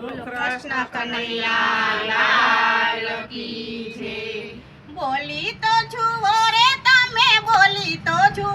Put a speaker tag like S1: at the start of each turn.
S1: કૃષ્ણ કનૈયા લાલ કી જય. બોલી તો છું રે તમે બોલી તો
S2: છું